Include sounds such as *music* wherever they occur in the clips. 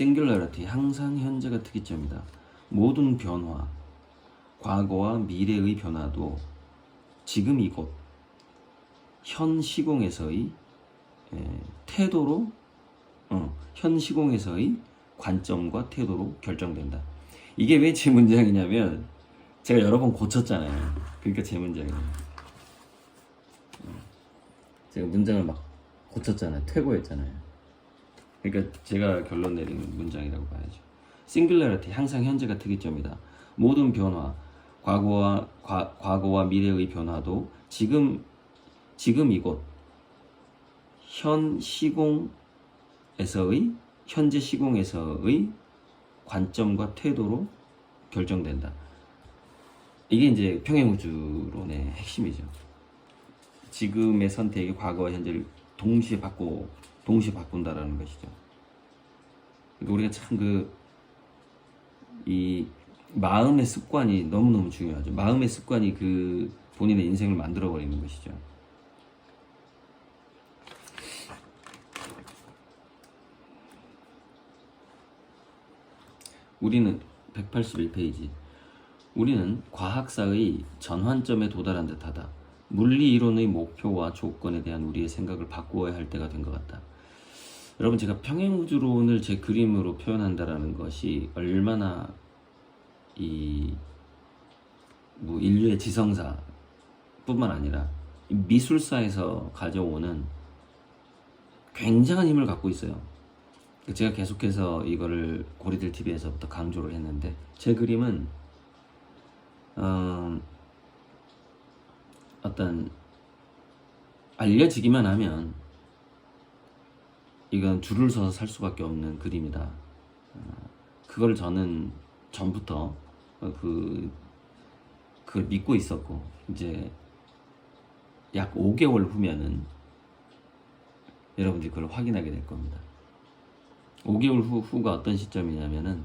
singularity 항상 현재가 특이점이다. 모든 변화, 과거와 미래의 변화도 지금 이곳 현 시공에서의 에, 태도로 어, 현 시공에서의 관점과 태도로 결정된다. 이게 왜 제 문장이냐면 제가 여러 번 고쳤잖아요. 그러니까 제 문장이에요. 어, 제가 문장을 막 고쳤잖아요. 퇴고했잖아요. 그러니까 제가 결론 내린 문장이라고 봐야죠. 싱글러리티 항상 현재가 특이점이다. 모든 변화, 과거와 과, 과거와 미래의 변화도 지금 지금 이곳 현 시공에서의 현재 시공에서의 관점과 태도로 결정된다. 이게 이제 평행우주론의 핵심이죠. 지금의 선택이 과거와 현재를 동시에 바꾸 동시에 바꾼다라는 것이죠. 그러니까 우리가 참 그 이 마음의 습관이 너무 너무 중요하죠. 마음의 습관이 그 본인의 인생을 만들어 버리는 것이죠. 우리는 181페이지. 우리는 과학사의 전환점에 도달한 듯하다. 물리 이론의 목표와 조건에 대한 우리의 생각을 바꾸어야 할 때가 된 것 같다. 여러분 제가 평행우주론을 제 그림으로 표현한다라는 것이 얼마나 이 뭐 인류의 지성사뿐만 아니라 이 미술사에서 가져오는 굉장한 힘을 갖고 있어요. 제가 계속해서 이거를 고리들 TV에서부터 강조를 했는데 제 그림은 어, 어떤 알려지기만 하면 이건 줄을 서서 살 수밖에 없는 그림이다. 어, 그걸 저는 전부터 어, 그 그걸 믿고 있었고 이제 약 5개월 후면은 여러분들이 그걸 확인하게 될 겁니다. 5개월 후, 후가 어떤 시점이냐면은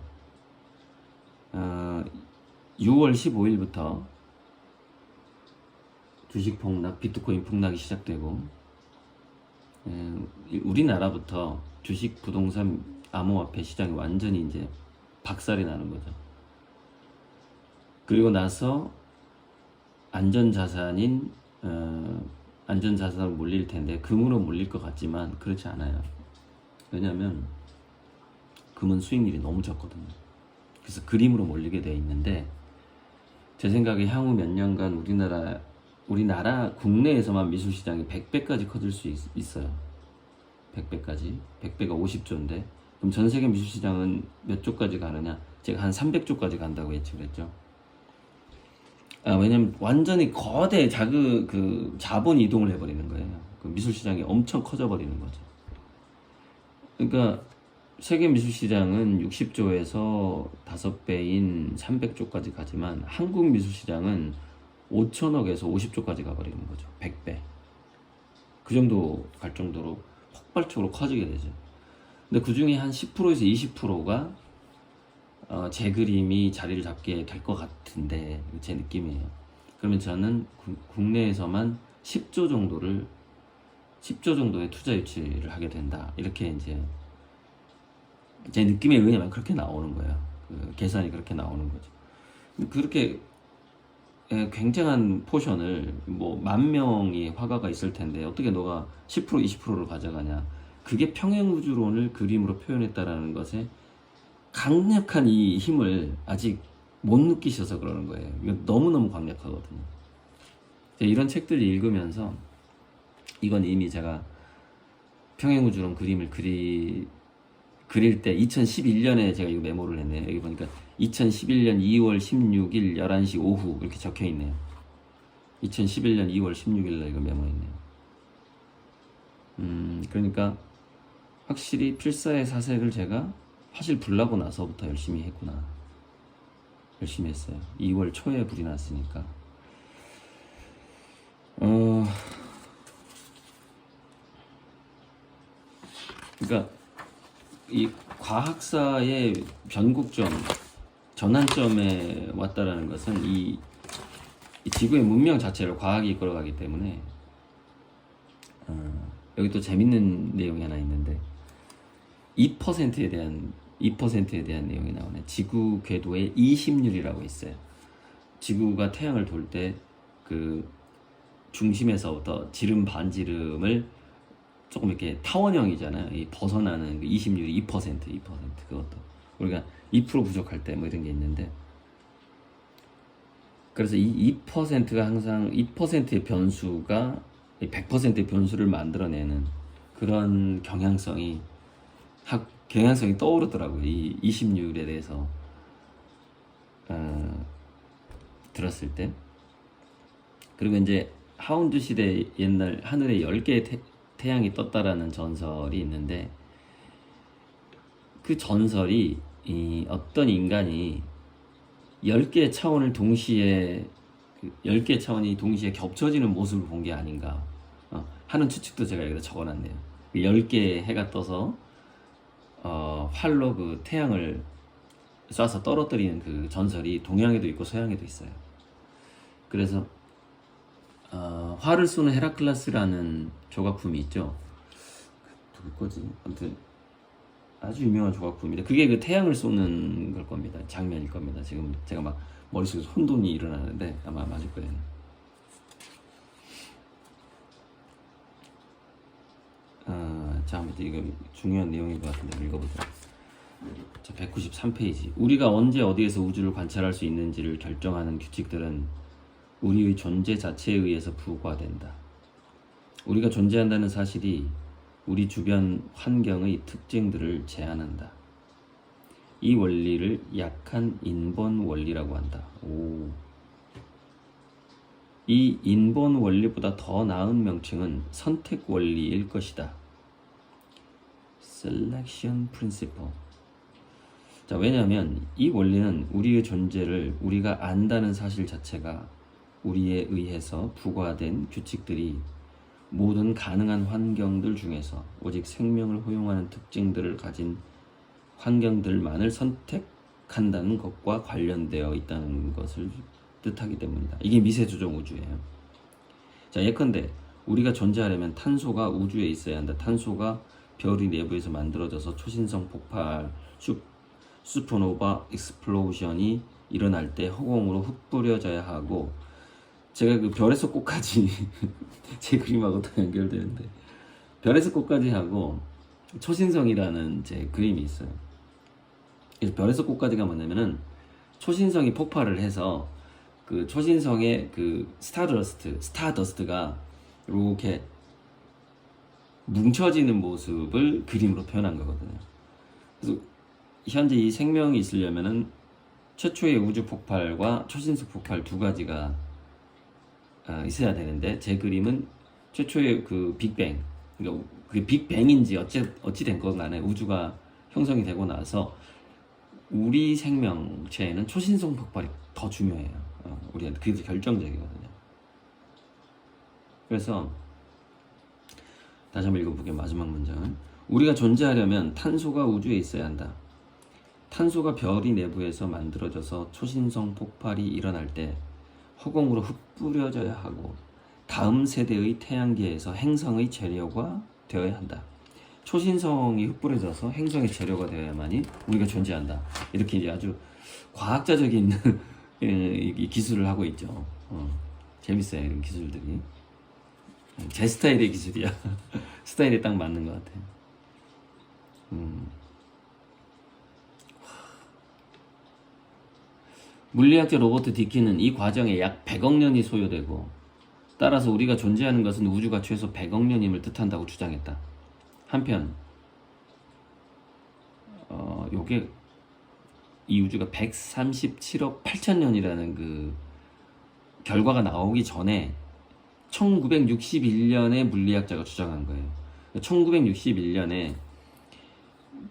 어, 6월 15일부터 주식 폭락, 비트코인 폭락이 시작되고 에, 우리나라부터 주식, 부동산, 암호화폐 시장이 완전히 이제 박살이 나는 거죠. 그리고 나서 안전자산인 어, 안전자산으로 몰릴 텐데 금으로 몰릴 것 같지만 그렇지 않아요. 왜냐하면 금은 수익률이 너무 적거든요. 그래서 그림으로 몰리게 돼 있는데 제 생각에 향후 몇 년간 우리나라 우리나라 국내에서만 미술 시장이 100배까지 커질 수 있, 있어요. 100배까지. 100배가 50조인데 그럼 전 세계 미술 시장은 몇 조까지 가느냐? 제가 한 300조까지 간다고 예측했죠. 아, 왜냐면 완전히 거대 자그 그 자본 이동을 해버리는 거예요. 그 미술 시장이 엄청 커져 버리는 거죠. 그러니까 세계 미술 시장은 60조에서 5배인 300조까지 가지만 한국 미술 시장은 5천억에서 50조까지 가버리는 거죠. 100배. 그 정도 갈 정도로 폭발적으로 커지게 되죠. 근데 그 중에 한 10%에서 20%가 어, 제 그림이 자리를 잡게 될 것 같은데 제 느낌이에요. 그러면 저는 구- 국내에서만 10조 정도를 10조 정도의 투자 유치를 하게 된다. 이렇게 이제 제 느낌에 의하면 그렇게 나오는 거예요. 그 계산이 그렇게 나오는 거죠. 그렇게 에, 굉장한 포션을 뭐 만 명이 화가가 있을 텐데 어떻게 너가 10% 20%를 가져가냐? 그게 평행우주론을 그림으로 표현했다라는 것에 강력한 이 힘을 아직 못 느끼셔서 그러는 거예요. 너무너무 강력하거든요. 이런 책들을 읽으면서 이건 이미 제가 평행우주론 그림을 그리 그릴 때 2011년에 제가 이거 메모를 했네요. 여기 보니까 2011년 2월 16일 11시 오후 이렇게 적혀 있네요. 2011년 2월 16일 날 이거 메모했네요. 음, 그러니까 확실히 필사의 사색을 제가 화실 불나고 나서부터 열심히 했구나. 열심히 했어요. 2월 초에 불이 났으니까. 어, 그러니까 이 과학사의 변곡점, 전환점에 왔다라는 것은 이, 이 지구의 문명 자체를 과학이 이끌어가기 때문에 어, 여기 또 재밌는 내용이 하나 있는데 2%에 대한 2%에 대한 내용이 나오네. 지구 궤도의 20률이라고 있어요. 지구가 태양을 돌 때 그 중심에서부터 지름 반지름을 조금 이렇게 타원형이잖아요. 이 벗어나는 그 20률이 2% 2% 그것도 우리가 2% 부족할 때 뭐 이런 게 있는데 그래서 이 2%가 항상 2%의 변수가 100%의 변수를 만들어내는 그런 경향성이 학 경향성이 떠오르더라고요. 이 20률에 대해서 어, 들었을 때 그리고 이제 하운드 시대 옛날 하늘에 10개의 태, 태양이 떴다라는 전설이 있는데 그 전설이 이 어떤 인간이 10개의 차원을 동시에 그 10개의 차원이 동시에 겹쳐지는 모습을 본 게 아닌가 어, 하는 추측도 제가 여기다 적어놨네요. 그 10개의 해가 떠서 어, 활로 그 태양을 쏴서 떨어뜨리는 그 전설이 동양에도 있고 서양에도 있어요. 그래서 어, 활을 쏘는 헤라클라스라는 조각품이 있죠. 그 누구 거지? 아무튼 아주 유명한 조각품인데 그게 그 태양을 쏘는 걸 겁니다. 장면일 겁니다. 지금 제가 막 머릿속에 혼돈이 일어나는데 아마 맞을 거예요. 아, 자, 아무튼 이거 중요한 내용인 것 같은데 읽어보자. 자, 193페이지. 우리가 언제 어디에서 우주를 관찰할 수 있는지를 결정하는 규칙들은 우리의 존재 자체에 의해서 부과된다. 우리가 존재한다는 사실이 우리 주변 환경의 특징들을 제한한다. 이 원리를 약한 인본 원리라고 한다. 오. 이 인본 원리보다 더 나은 명칭은 선택 원리일 것이다. Selection Principle. 자, 왜냐하면 이 원리는 우리의 존재를 우리가 안다는 사실 자체가 우리에 의해서 부과된 규칙들이 모든 가능한 환경들 중에서 오직 생명을 허용하는 특징들을 가진 환경들만을 선택한다는 것과 관련되어 있다는 것을 뜻하기 때문이다. 이게 미세조정 우주예요. 자, 예컨대 우리가 존재하려면 탄소가 우주에 있어야 한다. 탄소가 별의 내부에서 만들어져서 초신성 폭발, 슈, 슈퍼노바 익스플로전이 일어날 때 허공으로 흩뿌려져야 하고 제가 그 별에서 꽃까지 *laughs* 제 그림하고 더 연결되는데 별에서 꽃까지 하고 초신성이라는 제 그림이 있어요. 그래서 별에서 꽃까지가 뭐냐면은 초신성이 폭발을 해서 그 초신성의 그 스타더스트, 스타더스트가 이렇게 뭉쳐지는 모습을 그림으로 표현한 거거든요. 그래서 현재 이 생명이 있으려면은 최초의 우주 폭발과 초신성 폭발 두 가지가 아, 있어야 되는데 제 그림은 최초의 그 빅뱅, 그러니까 그 빅뱅인지 어찌 어찌 된건 간에 우주가 형성이 되고 나서 우리 생명체에는 초신성 폭발이 더 중요해요. 어, 우리한테 그게 결정적이거든요. 그래서 다시 한번 읽어볼게요. 마지막 문장은 우리가 존재하려면 탄소가 우주에 있어야 한다. 탄소가 별이 내부에서 만들어져서 초신성 폭발이 일어날 때 허공으로 흩뿌려져야 하고 다음 세대의 태양계에서 행성의 재료가 되어야 한다. 초신성이 흩뿌려져서 행성의 재료가 되어야만이 우리가 존재한다. 이렇게 이제 아주 과학자적인 *laughs* 이 기술을 하고 있죠. 어, 재밌어요 이런 기술들이. 제 스타일의 기술이야. *laughs* 스타일에 딱 맞는 것 같아요. 음. 물리학자 로버트 디키는 이 과정에 약 100억 년이 소요되고 따라서 우리가 존재하는 것은 우주가 최소 100억 년임을 뜻한다고 주장했다. 한편 어 요게 이 우주가 137억 8천 년이라는 그 결과가 나오기 전에 1961년에 물리학자가 주장한 거예요. 1961년에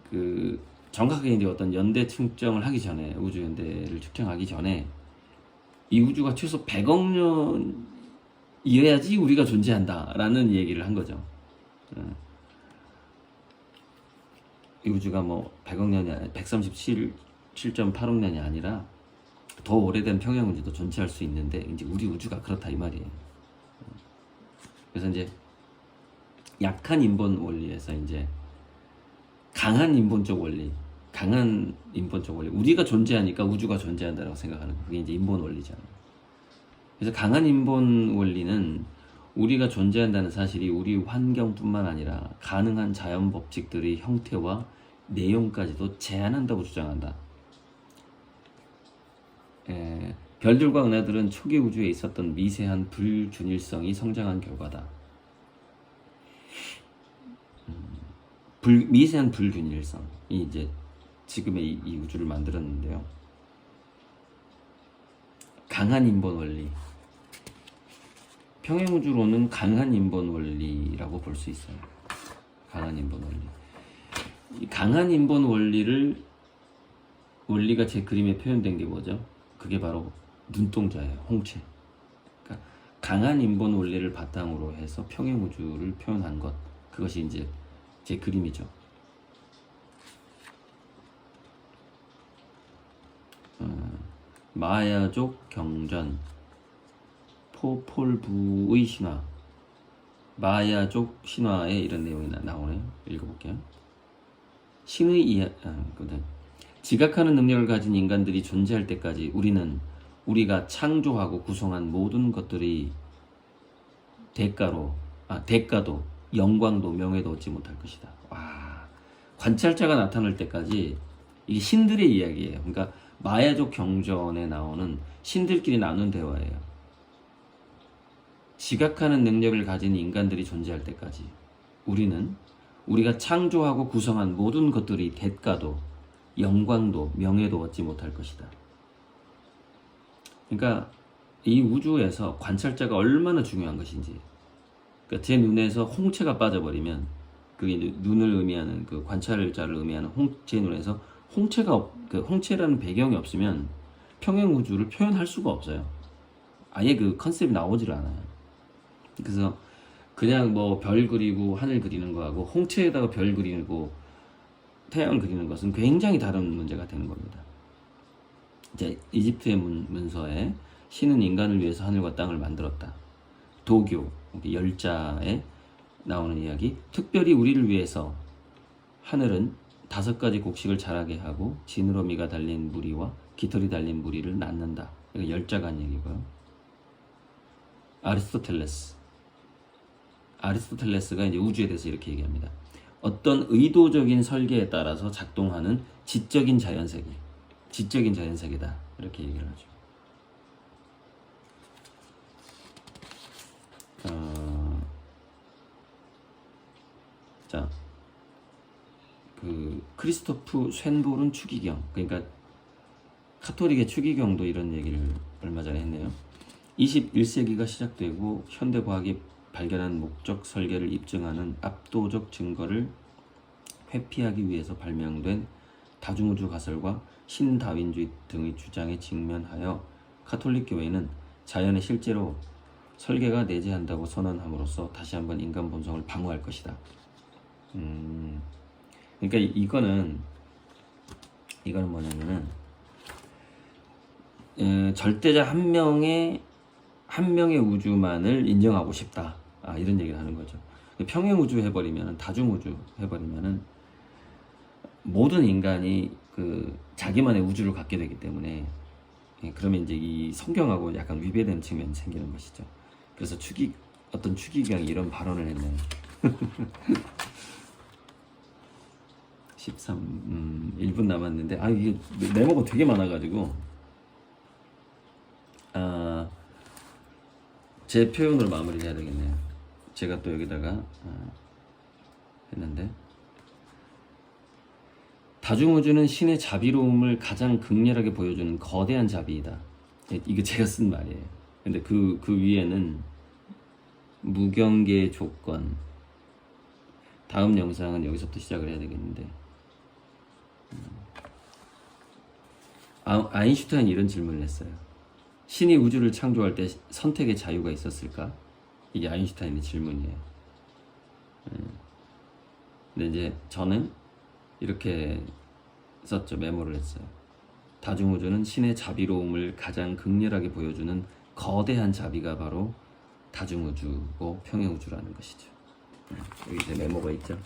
그 정확하게 이제 어떤 연대 측정을 하기 전에 우주 연대를 측정하기 전에 이 우주가 최소 100억 년이어야지 우리가 존재한다라는 얘기를 한 거죠. 어. 이 우주가 뭐 100억 년이 아니라 137.8억 년이 아니라 더 오래된 평형 우주도 존재할 수 있는데 이제 우리 우주가 그렇다 이 말이에요. 그래서 이제 약한 인본 원리에서 이제 강한 인본적 원리 강한 인본적 원리. 우리가 존재하니까 우주가 존재한다고 생각하는 거. 그게 이제 인본 원리잖아요. 그래서 강한 인본 원리는 우리가 존재한다는 사실이 우리 환경뿐만 아니라 가능한 자연 법칙들의 형태와 내용까지도 제한한다고 주장한다. 에, 별들과 은하들은 초기 우주에 있었던 미세한 불균일성이 성장한 결과다. 음, 불, 미세한 불균일성이 이제 지금의 이, 이 우주를 만들었는데요. 강한 인본 원리. 평행 우주로는 강한 인본 원리라고 볼 수 있어요. 강한 인본 원리. 이 강한 인본 원리를 원리가 제 그림에 표현된 게 뭐죠? 그게 바로 눈동자예요. 홍채. 그러니까 강한 인본 원리를 바탕으로 해서 평행 우주를 표현한 것. 그것이 이제 제 그림이죠. 어, 마야족 경전 포폴부의 신화 마야족 신화에 이런 내용이 나- 나오네요. 읽어볼게요. 신의 이야 아, 그다 지각하는 능력을 가진 인간들이 존재할 때까지 우리는 우리가 창조하고 구성한 모든 것들이 대가로 아 대가도 영광도 명예도 얻지 못할 것이다. 와 관찰자가 나타날 때까지 이게 신들의 이야기예요. 그러니까 마야족 경전에 나오는 신들끼리 나눈 대화예요. 지각하는 능력을 가진 인간들이 존재할 때까지 우리는 우리가 창조하고 구성한 모든 것들이 대가도 영광도 명예도 얻지 못할 것이다. 그러니까 이 우주에서 관찰자가 얼마나 중요한 것인지 그러니까 제 눈에서 홍채가 빠져버리면 그게 눈을 의미하는 그 관찰자를 의미하는 홍, 제 눈에서 홍채가 없, 그 홍채라는 배경이 없으면 평행 우주를 표현할 수가 없어요. 아예 그 컨셉이 나오질 않아요. 그래서 그냥 뭐 별 그리고 하늘 그리는 거하고 홍채에다가 별 그리고 태양 그리는 것은 굉장히 다른 문제가 되는 겁니다. 이제 이집트의 문, 문서에 신은 인간을 위해서 하늘과 땅을 만들었다. 도교 열자에 나오는 이야기 특별히 우리를 위해서 하늘은 다섯 가지 곡식을 자라게 하고 지느러미가 달린 무리와 깃털이 달린 무리를 낳는다. 이거 열자가 한 얘기고요. 아리스토텔레스 아리스토텔레스가 이제 우주에 대해서 이렇게 얘기합니다. 어떤 의도적인 설계에 따라서 작동하는 지적인 자연세계, 지적인 자연세계다 이렇게 얘기를 하죠. 어, 자, 그 크리스토프 쇤보른 추기경, 그러니까 카톨릭의 추기경도 이런 얘기를 얼마 전에 했네요. 21세기가 시작되고 현대 과학이 발견한 목적 설계를 입증하는 압도적 증거를 회피하기 위해서 발명된 다중우주 가설과 신다윈주의 등의 주장에 직면하여 카톨릭 교회는 자연에 실제로 설계가 내재한다고 선언함으로써 다시 한번 인간 본성을 방어할 것이다. 음, 그러니까 이- 이거는 이거는 뭐냐면은 에, 절대자 한 명의 한 명의 우주만을 인정하고 싶다. 아, 이런 얘기를 하는 거죠. 평행 우주 해버리면 다중 우주 해버리면은 모든 인간이 그 자기만의 우주를 갖게 되기 때문에 예, 그러면 이제 이 성경하고 약간 위배되는 측면이 생기는 것이죠. 그래서 추기 어떤 추기경이 이런 발언을 했네요. *laughs* 13, 음, 1분 남았는데, 아, 이게 메모가 되게 많아가지고, 아, 제 표현으로 마무리를 해야 되겠네요. 제가 또 여기다가, 아, 했는데, 다중우주는 신의 자비로움을 가장 극렬하게 보여주는 거대한 자비이다. 예, 이거 제가 쓴 말이에요. 근데 그, 그 위에는 무경계 조건. 다음 영상은 여기서부터 시작을 해야 되겠는데. 아, 아인슈타인이 이런 질문을 했어요. 신이 우주를 창조할 때 선택의 자유가 있었을까? 이게 아인슈타인의 질문이에요. 음. 근데 이제 저는 이렇게 썼죠. 메모를 했어요. 다중우주는 신의 자비로움을 가장 극렬하게 보여주는 거대한 자비가 바로 다중우주고 평행우주라는 것이죠. 음, 여기 제 메모가 있죠.